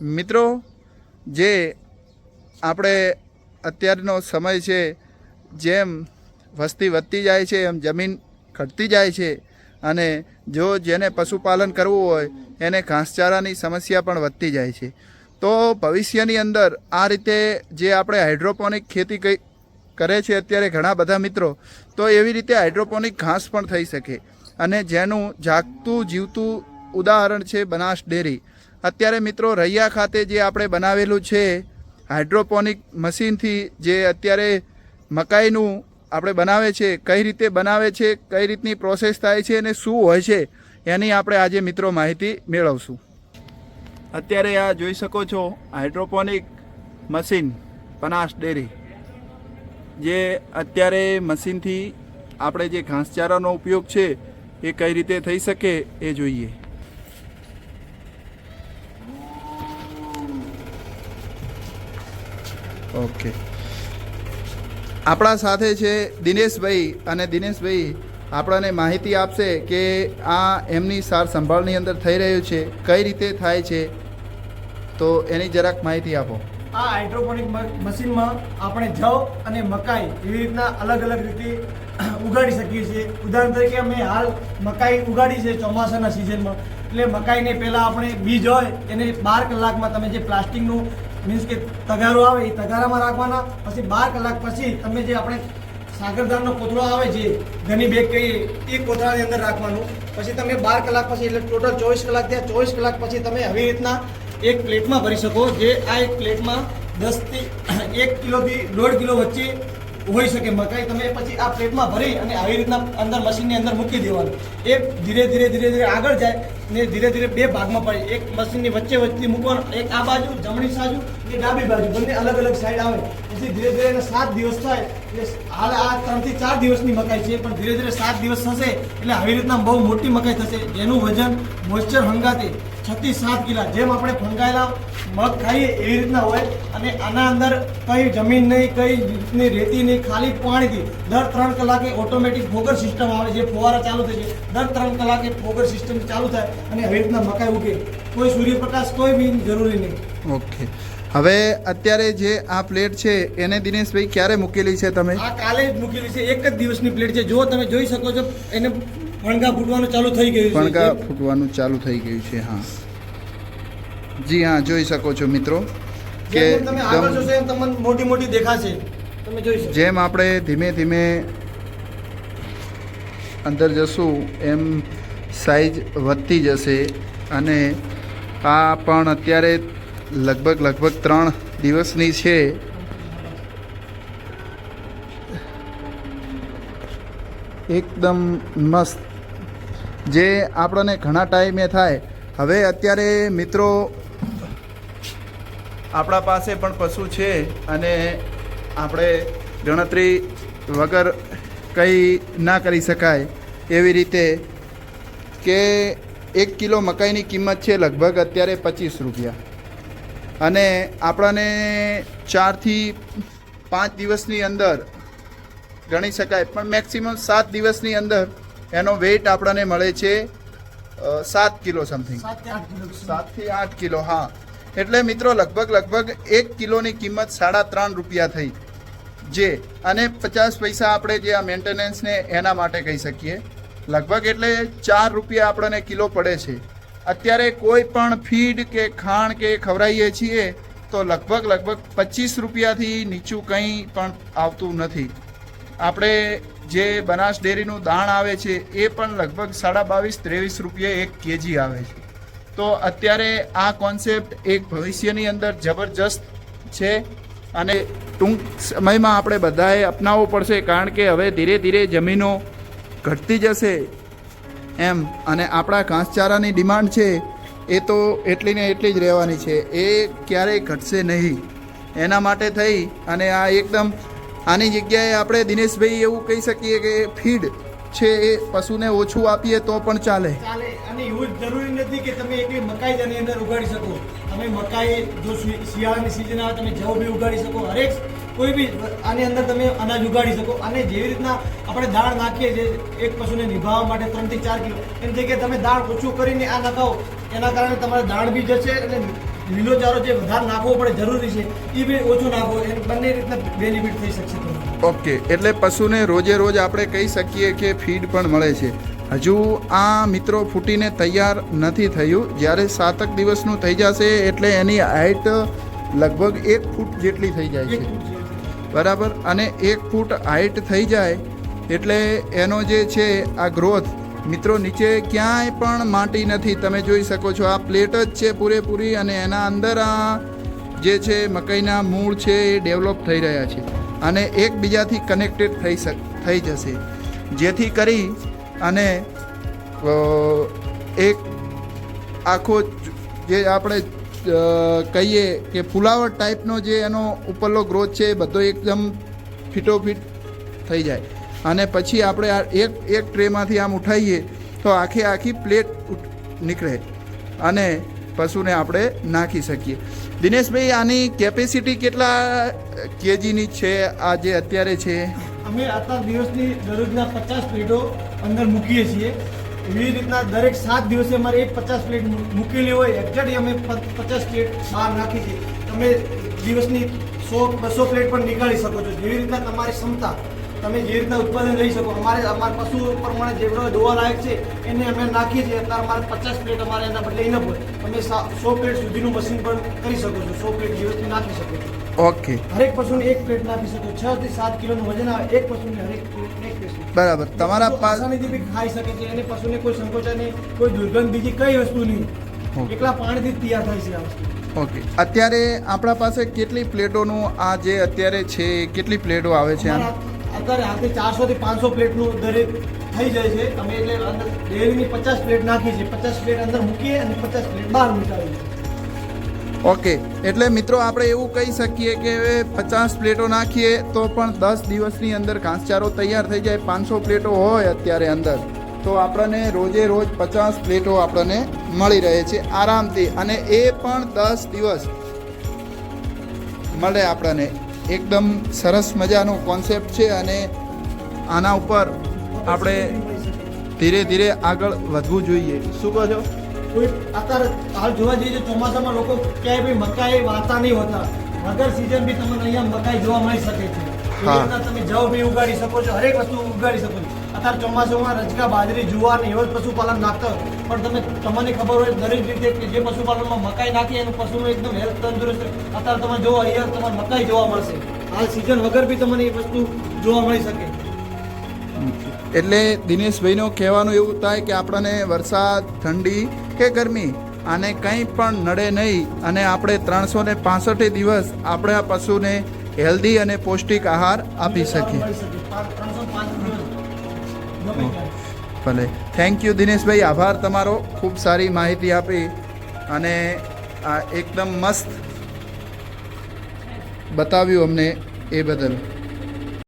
મિત્રો, જે આપણે અત્યારનો સમય છે, જેમ વસ્તી વધતી જાય છે, એમ જમીન ઘટતી જાય છે, અને જો જેને પશુપાલન કરવું હોય, એને ઘાસચારાની સમસ્યા પણ વધતી જાય છે. તો ભવિષ્યની અંદર આ રીતે જે આપણે હાઇડ્રોપોનિક ખેતી કઈ કરે છે અત્યારે ઘણા બધા મિત્રો, તો એવી રીતે હાઇડ્રોપોનિક ઘાસ પણ થઈ શકે. અને જેનું જાગતું જીવતું ઉદાહરણ છે બનાસ ડેરી. અત્યારે મિત્રો રૈયા ખાતે જે આપણે બનાવેલું છે, હાઇડ્રોપોનિક મશીનથી જે અત્યારે મકાઈનું આપણે બનાવે છે, કઈ રીતે બનાવે છે, કઈ રીતની પ્રોસેસ થાય છે અને શું હોય છે, એની આપણે આજે મિત્રો માહિતી મેળવશું. અત્યારે આ જોઈ શકો છો, હાઇડ્રોપોનિક મશીન પનાસ ડેરી, જે અત્યારે મશીનથી આપણે જે ઘાસચારાનો ઉપયોગ છે, એ કઈ રીતે થઈ શકે એ જોઈએ. ઓકે. આપણા સાથે છે દિનેશભાઈ અને દિનેશભાઈ, આપણને માહિતી આપશે કે આ એમની સાર સંભાળની અંદર થઈ રહ્યું છે, કઈ રીતે થાય છે? તો એની જરાક માહિતી આપો. આ હાઇડ્રોપોનિક મશીનમાં આપણે જવ અને મકાઈ એવી રીતના અલગ અલગ રીતે ઉગાડી શકીએ છીએ. ઉદાહરણ તરીકે અમે હાલ મકાઈ ઉગાડી છે ચોમાસાના સિઝનમાં એટલે મકાઈને પહેલાં આપણે બીજ હોય એને બાર કલાકમાં તમે જે પ્લાસ્ટિકનું મીન્સ કે તગારો આવે, એ તગારામાં રાખવાના, પછી બાર કલાક પછી તમે જે આપણે સાગરદાનનો કોથળો આવે છે ઘણી બેગ કહીએ, એ કોથળાની અંદર રાખવાનું. પછી તમે બાર કલાક પછી, એટલે ટોટલ ચોવીસ કલાક થયા. ચોવીસ કલાક પછી તમે આવી રીતના એક પ્લેટમાં ભરી શકો. જે આ એક પ્લેટમાં દસથી એક કિલોથી દોઢ કિલો વચ્ચે હોઈ શકે મકાઈ. તમે પછી આ પ્લેટમાં ભરી અને આવી રીતના અંદર મશીનની અંદર મૂકી દેવાનું. એ ધીરે ધીરે ધીરે ધીરે આગળ જાય. ને ધીરે ધીરે બે ભાગમાં પડે. એક મશીનની વચ્ચે વચ્ચે મૂકવાનું, એક આ બાજુ જમણી બાજુ ને ડાબી બાજુ. બંને અલગ અલગ સાઈડ આવે. પછી ધીરે ધીરે એને સાત દિવસ થાય. એટલે હાલ આ ત્રણથી ચાર દિવસની મકાઈ છે, પણ ધીરે ધીરે સાત દિવસ થશે એટલે આવી રીતના બહુ મોટી મકાઈ થશે. જેનું વજન મોઇસ્ચર હંગાતે છથી સાત કિલા, જેમ આપણે ફંગાયેલા મગ ખાઈએ એવી રીતના હોય. અને આના અંદર કઈ જમીન નહીં, કઈ રીતની રેતી નહીં, ખાલી પાણીથી દર ત્રણ કલાકે ઓટોમેટિક ફોગર સિસ્ટમ આવે જે ફુવારા ચાલુ થાય છે. દર ત્રણ કલાકે ફોગર સિસ્ટમ ચાલુ થાય અને આવી રીતના મકાઈ ઉગે. કોઈ સૂર્યપ્રકાશ, કોઈ બી જરૂરી નહીં. ઓકે. હવે અત્યારે જે આ પ્લેટ છે એને દિનેશભાઈ ક્યારે મૂકેલી છે તમે? આ કાલે જ મૂકેલી છે. એક જ દિવસની પ્લેટ છે. જો તમે જોઈ શકો છો એને ફણગા ફૂટવાનું ચાલુ થઈ ગયું છે. ભણગા ફૂટવાનું ચાલુ થઈ ગયું છે હા. જી હા જોઈ શકો છો મિત્રો કે તમે આગળ જોશો એમ તમને મોટી મોટી દેખાશે. તમે જોઈ શકો. જેમ આપણે ધીમે ધીમે અંદર જશું એમ સાઈઝ વધતી જશે અને આ પણ અત્યારે લગભગ લગભગ ત્રણ દિવસની છે. એકદમ મસ્ત. જે આપણને ઘણા ટાઈમે થાય. હવે અત્યારે મિત્રો આપણા પાસે પણ પશુ છે અને આપણે ગણતરી વગર કંઈ ના કરી શકાય એવી રીતે કે એક કિલો મકાઈની કિંમત છે લગભગ અત્યારે પચીસ રૂપિયા. અને આપણને ચારથી પાંચ દિવસની અંદર ગણી શકાય પણ મેક્સિમમ સાત દિવસની અંદર એનો વેઇટ આપણને મળે છે સાત કિલો સમથિંગ સાતથી આઠ કિલો. હા. એટલે મિત્રો લગભગ લગભગ એક કિલોની કિંમત સાડા ત્રણ રૂપિયા થઈ. જે અને પચાસ પૈસા આપણે જે આ મેન્ટેનન્સને એના માટે કહી શકીએ. લગભગ એટલે ચાર રૂપિયા આપણને કિલો પડે છે. અત્યારે કોઈ પણ ફીડ કે ખાણ કે ખવડાવીએ છીએ, તો લગભગ લગભગ પચીસ રૂપિયાથી નીચું કંઈ પણ આવતું નથી. આપણે જે બનાસ ડેરીનું દાણ આવે છે, એ પણ લગભગ સાડા બાવીસ, ત્રેવીસ રૂપિયે એક કેજી આવે છે. તો અત્યારે આ કોન્સેપ્ટ એક ભવિષ્યની અંદર જબરજસ્ત છે અને ટૂંક સમયમાં આપણે બધાએ અપનાવવો પડશે, કારણ કે હવે ધીરે ધીરે જમીનો ઘટતી જશે. એમ. અને આપણા ઘાસચારાની ડિમાન્ડ છે, એ તો એટલી ને એટલી જ રહેવાની છે. એ ક્યારેય ઘટશે નહીં. એના માટે થઈ, અને આ એકદમ આની જગ્યાએ આપણે દિનેશભાઈ એવું કહી શકીએ કે ફીડ છે એ પશુને ઓછું આપીએ તો પણ ચાલે. અને એવું જરૂરી નથી કે તમે એકલી મકાઈ અંદર ઉગાડી શકો. તમે મકાઈ જો શિયાળાની સિઝન આવે, તમે જવ બી ઉગાડી શકો, હરેક કોઈ બી આની અંદર તમે અનાજ ઉગાડી શકો. અને જેવી રીતના આપણે દાળ નાખીએ છીએ એક પશુને નિભાવવા માટે ત્રણથી ચાર કિલો એમ જગ્યાએ તમે દાળ ઓછું કરીને આ નખાવો એના કારણે તમારે દાળ બી જશે અને લીલો ચારો જે વધારે નાખવો પડે જરૂરી છે એ બી ઓછું નાખવો એ બંને રીતના બેનિફિટ થઈ શકશે ઓકે એટલે પશુને રોજે રોજ આપણે કહી શકીએ કે ફીડ પણ મળે છે. હજુ આ મિત્રો ફૂટીને તૈયાર નથી થયું. જ્યારે સાતક દિવસનું થઈ જશે એટલે એની હાઇટ લગભગ એક ફૂટ જેટલી થઈ જાય છે. બરાબર? અને એક ફૂટ હાઇટ થઈ જાય એટલે એનો જે છે આ ગ્રોથ મિત્રો, નીચે ક્યાંય પણ માટી નથી. તમે જોઈ શકો છો, આ પ્લેટ જ છે પૂરેપૂરી અને એના અંદર આ જે છે મકાઈના મૂળ છે એ ડેવલપ થઈ રહ્યા છે. અને એકબીજાથી કનેક્ટેડ થઈ શક થઈ જશે. જેથી કરી અને એક આખો જે આપણે કહીએ કે ફુલાવર ટાઈપનો જે એનો ઉપરનો ગ્રોથ છે એ બધો એકદમ ફિટોફિટ થઈ જાય. અને પછી આપણે આ એક એક ટ્રેમાંથી આમ ઉઠાવીએ તો આખી આખી પ્લેટ નીકળે અને પશુને આપણે નાખી શકીએ. દિનેશભાઈ, આની કેપેસિટી કેટલા કેજીની છે? આ જે અત્યારે છે? અમે આટલા દિવસની દરરોજના પચાસ પ્લેટો અંદર મૂકીએ છીએ. એવી રીતના દરેક સાત દિવસે અમારે એક પચાસ પ્લેટ મૂકેલી હોય. એક્ઝેક્ટ અમે પચાસ પ્લેટ બહાર નાખી છે. તમે દિવસની સો, બસો પ્લેટ પણ નીકાળી શકો છો. જેવી રીતના તમારી ક્ષમતા તમે જે રીતના ઉત્પાદન લઈ શકો અમારે અમારા પશુ પ્રમાણે જેવડો દોવા લાયક છે એને અમે નાખીએ છીએ. અત્યારે અમારે પચાસ પ્લેટ અમારે એના બદલે ન હોય. તમે સો પ્લેટ સુધીનું મશીન પણ કરી શકો છો. સો પ્લેટ દિવસથી નાખી શકો છો. ઓકે હરેક પશુને એક પ્લેટ નાખી શકો છ. થી સાત કિલોનું વજન આવે એક પશુને હરેક પ્લેટ બરાબર. તમારા પશુ પાસ બી ખાઈ શકે છે. એને પશુને કોઈ સંકોચન નહીં કોઈ દુર્ગંધ બીજી કઈ વસ્તુ નહીં. એકલા પાણીથી તૈયાર થાય છે આ વસ્તુ. ઓકે અત્યારે આપણા પાસે કેટલી પ્લેટોનું આ જે અત્યારે છે કેટલી પ્લેટો આવે છે અત્યારે હાલથી ચારસો થી પાંચસો પ્લેટનું દરેક થઈ જાય છે. તમે એટલે અંદર ડેરીની પચાસ પ્લેટ નાખી છે. પચાસ પ્લેટ અંદર મૂકીએ અને પચાસ પ્લેટ બહાર નીકાળીએ. ઓકે. એટલે મિત્રો, આપણે એવું કહી શકીએ કે પચાસ પ્લેટો નાખીએ તો પણ દસ દિવસની અંદર ઘાસચારો તૈયાર થઈ જાય. પાંચસો પ્લેટો હોય અત્યારે અંદર. તો આપણને રોજે રોજ પચાસ પ્લેટો આપણને મળી રહે છે આરામથી. અને એ પણ દસ દિવસ મળે આપણને. એકદમ સરસ મજાનો કોન્સેપ્ટ છે અને આના ઉપર આપણે ધીરે ધીરે આગળ વધવું જોઈએ. શું કહો છો? કોઈ અત્યારે હાલ જોવા જઈએ ચોમાસામાં લોકો ક્યાંય બી મકાઈ વાતા નહીં હોતા. વગર સિઝન બી તમને અહીંયા મકાઈ જોવા મળી શકે છે. હા. તમે જવ બી ઉગાડી શકો છો હરેક વસ્તુ ઉગાડી શકો છો. અત્યારે ચોમાસામાં રચકા બાજરી જુવાર ને એવા જ પશુપાલન નાખતા પણ તમે તમને ખબર હોય દરેક રીતે કે જે પશુપાલનમાં મકાઈ નાખી એનું પશુનું એકદમ હેલ્થ તંદુરસ્ત અત્યારે તમે જોવો અહીંયા તમારે મકાઈ જોવા મળશે. હાલ સિઝન વગર બી તમને એ વસ્તુ જોવા મળી શકે. એટલે દિનેશભાઈનો કહેવાનું એવું થાય કે આપણને વરસાદ ઠંડી કે ગરમી આને કંઈ પણ નડે નહીં. અને આપણે ત્રણસો ને પાસઠે દિવસ આપણે આ પશુને હેલ્ધી અને પૌષ્ટિક આહાર આપી શકીએ. ભલે. Thank you Dineshbhai. આભાર તમારો. ખૂબ સારી માહિતી આપી અને આ એકદમ મસ્ત બતાવ્યું અમને એ બદલ.